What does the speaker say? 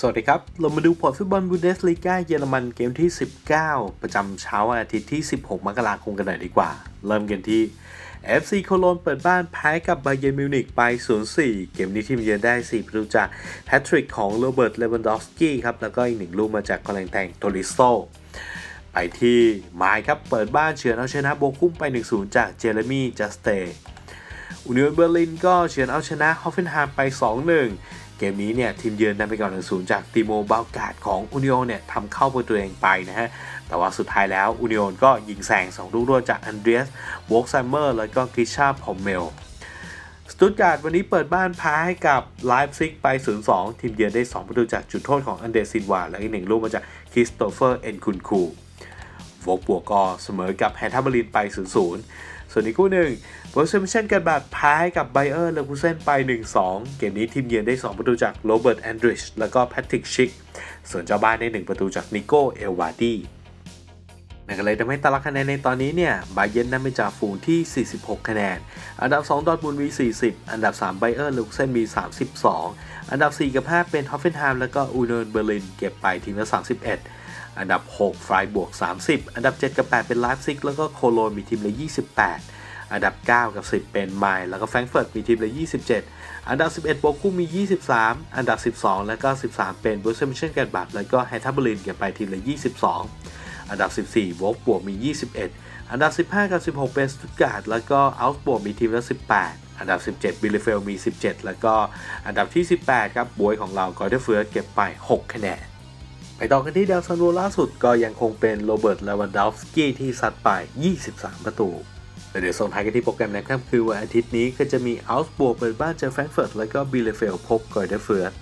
สวัสดีครับ เรามาดูผลฟุตบอลบูเดสลีกาเยอรมันเกมที่ 19 ประจำเช้าวันอาทิตย์ที่ 16 มกราคมกันหน่อยดีกว่า เริ่มกันที่ FC โคโลนเปิดบ้านแพ้กับไบเยนมิวนิกไป 0-4 เกมนี้ทีมเยือนได้ 4 ประตูจากแฮตทริกของโรเบิร์ต เลวันดอฟสกี้ครับ แล้วก็อีกหนึ่งลูกมาจากกอลังแตงโทริโซ ไปที่ไมายครับ เปิดบ้านเฉือนเอาชนะโบกุ้มไป 1-0 จากเจเรมี่จัสเต อุนิโอนเบอร์ลินก็เฉือนเอาชนะฮอฟเฟนไฮม์ไป 2-1 เกมนี้เนี่ยทีมเยือนนำไปก่อน1-0 จากติโมบาลกาดของอุนิโอเนี่ยทำเข้าประตูเองไปนะฮะ แต่ว่าสุดท้ายแล้วอุนิโอก็ยิงแซง2ลูกรวดจากอันเดรียสวอกไซเมอร์แล้วก็กริชาพอมเมลสตุตการ์ดวันนี้เปิดบ้านแพ้ให้กับไลฟ์ซิกไป 0-2 ทีมเยือนได้ 2 ประตูจากจุดโทษของอันเดรซินวาและอีกหนึ่งลูกมาจากคริสโตเฟอร์เอ็นคุนคู โฟกบวกก็เสมอกับแฮนทับบรินไป 0-0 ส่วนอีกคู่หนึ่งโบรเซมเชนกันบาดแพ้ให้กับไบเออร์เลอร์คูเซนไป 1-2 เกมนี้ทีมเยือนได้ 2 ประตูจากโรเบิร์ตแอนดริชแล้วก็แพทริกชิก ส่วนเจ้าบ้านได้ 1 ประตูจากนิโก้เอลวาดี นั่นก็เลยทำให้ตารางคะแนนในตอนนี้เนี่ยบาเยร์นนำไปจาฝูงที่ 46 คะแนน อันดับ 2 ดอร์ทมุนมี 40 อันดับ 3 ไบเออร์ลคูเซนมี 32 อันดับ 4 กับ 5 เป็นฮอฟเฟนไฮม์แล้วก็อูเนนเบอร์ลินเก็บไปทีมละ 31 อันดับ 6 ฟรายบวก 30 อันดับ 7 กับ 8 เป็นไลฟ์ซิกแล้วก็โคโลนมีทีมละ 28อันดับ 9 กับ 10 เป็นไมล์แล้วก็แฟรงเฟิร์ตมีทีมละ 27 อันดับ 11 โบกุมี 23 อันดับ 12 แล้วก็ 13 เป็นบูเซมิเชนแกนบัตแล้วก็แฮททับบลินเก็บไปทีมละ 22 อันดับ 14โวกบวกมี 21 อันดับ 15 กับ 16 เป็นสตุตการ์ดแล้วก็อัลส์บวกมีทีมละ 18 อันดับ 17 บิลเลเฟลมี 17 แล้วก็อันดับที่ 18 ครับบวยของเรากอร์เดเฟืร์เก็บไป 6 คะแนนไปต่อกันที่ดาวซันโวล่าสุดก็ยังคงเป็นโรเบิร์ตลาวันดอฟสกี้ที่ซัดไป 23 ประตูแต่เดี๋ยวส่งท้ายกันที่โปรแกรมในค่ำคือวันอาทิตย์นี้ก็จะมีอัลส์บวกเปิดบ้านเจอแฟรงก์เฟิร์ตแล้วก็บิลเลเฟลพบกอร์เดเฟืร์